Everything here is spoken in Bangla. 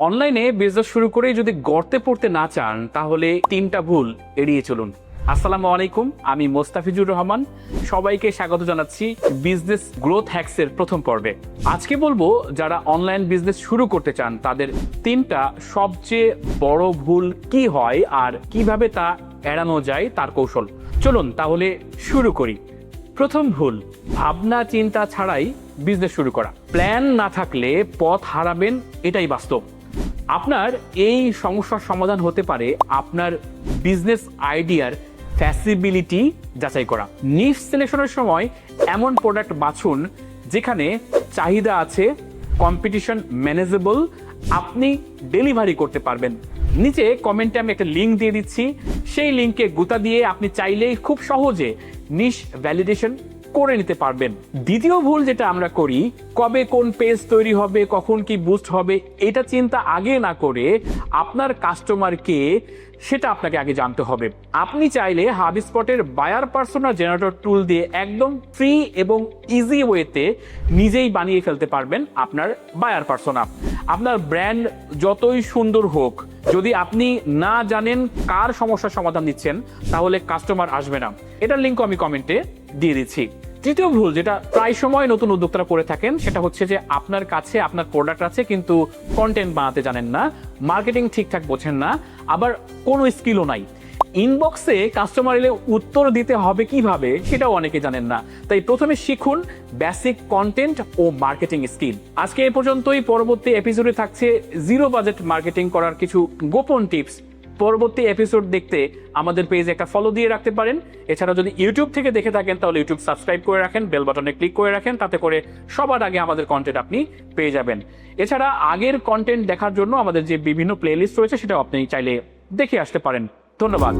অনলাইনে বিজনেস শুরু করে যদি গর্তে পড়তে না চান, তাহলে তিনটা ভুল এড়িয়ে চলুন। আসসালামু আলাইকুম, আমি মোস্তাফিজুর রহমান। সবাইকে স্বাগত জানাচ্ছি বিজনেস গ্রোথ হ্যাক্সের প্রথম পর্বে। আজকে বলব, যারা অনলাইন বিজনেস শুরু করতে চান, তাদের তিনটা সবচেয়ে বড় ভুল কি হয় আর কীভাবে তা এড়ানো যায় তার কৌশল। চলুন তাহলে শুরু করি। প্রথম ভুল, ভাবনা চিন্তা ছাড়াই বিজনেস শুরু করা। প্ল্যান না থাকলে পথ হারাবেন, এটাই বাস্তব। আপনার এই সমস্যার সমাধান হতে পারে আপনার বিজনেস আইডিয়ার ফ্যাসিবিলিটি যাচাই করা। নিশ সিলেকশনের সময় এমন প্রোডাক্ট বাছুন যেখানে চাহিদা আছে কম্পিটিশন ম্যানেজেবল আপনি ডেলিভারি করতে পারবেন। নিচে কমেন্টে আমি একটা লিঙ্ক দিয়ে দিচ্ছি। সেই লিঙ্কে গুতা দিয়ে আপনি চাইলেই খুব সহজে নিশ ভ্যালিডেশন করে নিতে পারবেন। দ্বিতীয় ভুল যেটা আমরা করি, কবে কোন পেজ তৈরি হবে, কখন কি বুস্ট হবে, এটা চিন্তা আগে না করে আপনার কাস্টমারকে সেটা আপনাকে আগে জানতে হবে। আপনি চাইলে হাবিস্পটের বায়ার পার্সোনাল জেনারেটর টুল দিয়ে একদম ফ্রি এবং ইজি ওয়েতে নিজেই বানিয়ে ফেলতে পারবেন আপনার বায়ার পার্সোনা। আপনার ব্র্যান্ড যতই সুন্দর হোক, যদি আপনি না জানেন কার সমস্যার সমাধান দিচ্ছেন, তাহলে কাস্টমার আসবে না। এটার লিঙ্ক আমি কমেন্টে দিয়ে দিচ্ছি। তৃতীয় ভুল যেটা প্রায় সময় নতুন উদ্যোক্তারা করে থাকেন, সেটা হচ্ছে যে আপনার কাছে আপনার প্রোডাক্ট আছে কিন্তু কন্টেন্ট বানাতে জানেন না মার্কেটিং ঠিকঠাক বোঝেন না, আবার কোনো স্কিলও নাই। ইনবক্সে কাস্টমার এলে উত্তর দিতে হবে কীভাবে সেটাও অনেকে জানেন না। তাই প্রথমে শিখুন বেসিক কন্টেন্ট ও মার্কেটিং স্কিল আজকে এ পর্যন্তই, পরবর্তী এপিসোডে থাকছে জিরো বাজেট মার্কেটিং করার কিছু গোপন টিপস পরবর্তী এপিসোড দেখতে আমাদের পেজে একটা ফলো দিয়ে রাখতে পারেন। এছাড়া যদি ইউটিউব থেকে দেখে থাকেন, তাহলে ইউটিউব সাবস্ক্রাইব করে রাখেন বেল বাটনে ক্লিক করে রাখেন, তাতে করে সবার আগে আমাদের কন্টেন্ট আপনি পেয়ে যাবেন। এছাড়া আগের কন্টেন্ট দেখার জন্য আমাদের যে বিভিন্ন প্লেলিস্ট রয়েছে, সেটাও আপনি চাইলে দেখে আসতে পারেন। ধন্যবাদ।